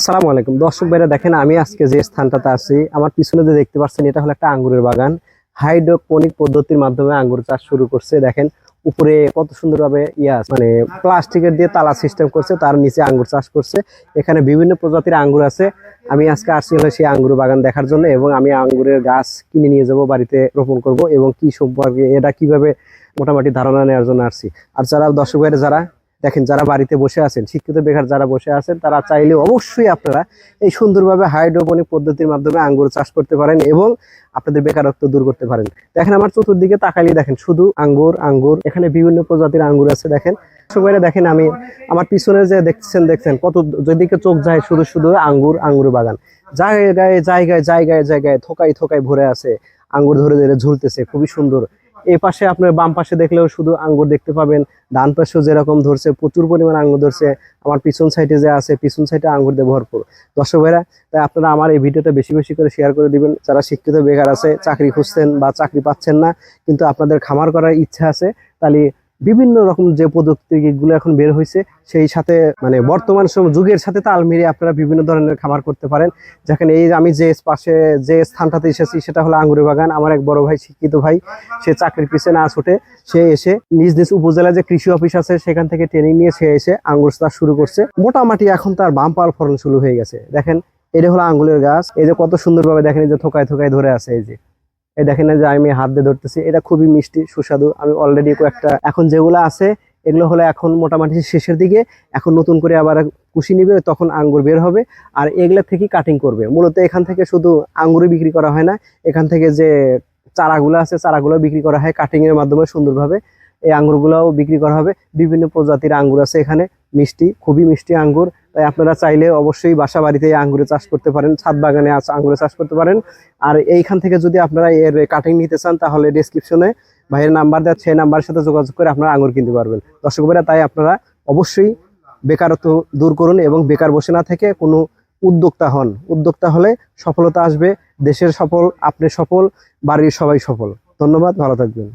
আসসালামু আলাইকুম। দর্শক ভাইরা দেখেন, আমি আজকে যে স্থানটাতে আছি, আমার পিছনে যে দেখতে পাচ্ছেন, এটা হলো একটা আঙ্গুরের বাগান। হাইড্রোপনিক পদ্ধতির মাধ্যমে আঙ্গুর চাষ শুরু করছে। দেখেন, উপরে কত সুন্দরভাবে ইয়া মানে প্লাস্টিকের দিয়ে তালা সিস্টেম করছে, তার নিচে আঙ্গুর চাষ করছে। এখানে বিভিন্ন প্রজাতির আঙ্গুর আছে। আমি আজকে আসছি হলো সেই আঙ্গুর বাগান দেখার জন্য এবং আমি আঙ্গুরের গাছ কিনে নিয়ে যাব, বাড়িতে রোপণ করব এবং কি সম্পর্কে, এটা কীভাবে মোটামুটি ধারণা নেওয়ার জন্য আসছি। আর যারা, দর্শক ভাইরা যারা দেখেন, যারা বাড়িতে বসে আছেন, শিক্ষিত বেকার যারা বসে আছেন, তারা চাইলে অবশ্যই আপনারা এই সুন্দরভাবে হাইড্রোপনিক পদ্ধতির মাধ্যমে আঙ্গুর চাষ করতে পারেন এবং আপনাদের বেকারত্ব দূর করতে পারেন। দেখেন, আমার চতুর্দিকে তাকালি দেখেন, শুধু আঙ্গুর আঙ্গুর, এখানে বিভিন্ন প্রজাতির আঙ্গুর আছে, দেখেন। সবাই দেখেন, আমি আমার পিছনে যে দেখছেন দেখছেন, কত যেদিকে চোখ যায়, শুধু শুধু আঙ্গুর আঙ্গুর বাগান। জায়গায় জায়গায় জায়গায় জায়গায় থোকাই থোকাই ভরে আছে, আঙ্গুর ধরে ধরে ঝুলতেছে, খুবই সুন্দর। এই পাশে আপনার বাম পাশে দেখলেও শুধু আঙ্গুর দেখতে পাবেন। ডান পাশেও যেরকম ধরছে, প্রচুর পরিমাণ আঙ্গুর ধরছে। আমার পিছন সাইডে যে আছে, পিছন সাইডে আঙ্গুর দিয়ে ভরপুর। দর্শক ভাইরা, তাই আপনারা আমার এই ভিডিওটা বেশি বেশি করে শেয়ার করে দিবেন। যারা শিক্ষিত, বেকার আছে, চাকরি খুঁজছেন বা চাকরি পাচ্ছেন না, কিন্তু আপনাদের খামার করার ইচ্ছা আছে, তাহলে বিভিন্ন রকম যে প্রযুক্তিগুলো এখন বের হয়েছে, সেই সাথে মানে বর্তমান সময় যুগের সাথে তাল মিলিয়ে আপনারা বিভিন্ন ধরনের খামার করতে পারেন। যেখানে এই আমি যে পাশে যে স্থানটাতে এসেছি, সেটা হলো আঙ্গুরের বাগান। আমার এক বড় ভাই, শিক্ষিত ভাই, সে চাকরির পিছনে না ছুটে সে এসে নিজ নিজ উপজেলা যে কৃষি অফিস আছে, সেখান থেকে ট্রেনিং নিয়ে সে এসে আঙ্গুর চাষ শুরু করছে। মোটামুটি এখন তার বাম পাওয়ার ফলন শুরু হয়ে গেছে। দেখেন, এটা হলো আঙ্গুলের গাছ। এই যে কত সুন্দরভাবে দেখেন, এই যে থোকায় থোকায় ধরে আছে এই যে। এই দেখেন না যে আমি হাত দিয়ে ধরতেছি, এটা খুবই মিষ্টি, সুস্বাদু। আমি অলরেডি কয়েকটা, এখন যেগুলো আছে, এগুলো হলো এখন মোটামুটি শেষের দিকে, এখন নতুন করে আবার কুশি নিবে, তখন আঙ্গুর বের হবে, আর এগুলা থেকে কাটিং করবে। মূলত এখান থেকে শুধু আঙ্গুরই বিক্রি করা হয় না, এখান থেকে যে চারাগুলো আছে, চারাগুলো বিক্রি করা হয় কাটিংয়ের মাধ্যমে সুন্দরভাবে। এই আঙ্গুরগুলোও বিক্রি করা হবে। বিভিন্ন প্রজাতির আঙ্গুর আছে এখানে। মিষ্টি, খুবই মিষ্টি আঙ্গুর। তাই আপনারা চাইলে অবশ্যই বাসা বাড়িতে আঙ্গুরে চাষ করতে পারেন। ছাদ বাগানে আঙ্গুরে চাষ করতে পারেন। আর এইখান থেকে যদি আপনারা এর কাটিং নিতে চান, তাহলে ডেসক্রিপশনে ভাইয়ের নাম্বার দেওয়া সেই নাম্বারের সাথে যোগাযোগ করে আপনারা আঙ্গুর কিনতে পারবেন। দর্শক ভাইরা, তাই আপনারা অবশ্যই বেকারত্ব দূর করুন এবং বেকার বসে না থেকে কোনো উদ্যোক্তা হন। উদ্যোক্তা হলে সফলতা আসবে। দেশের সফল, আপনি সফল, বাড়ির সবাই সফল। ধন্যবাদ, ভালো থাকবেন।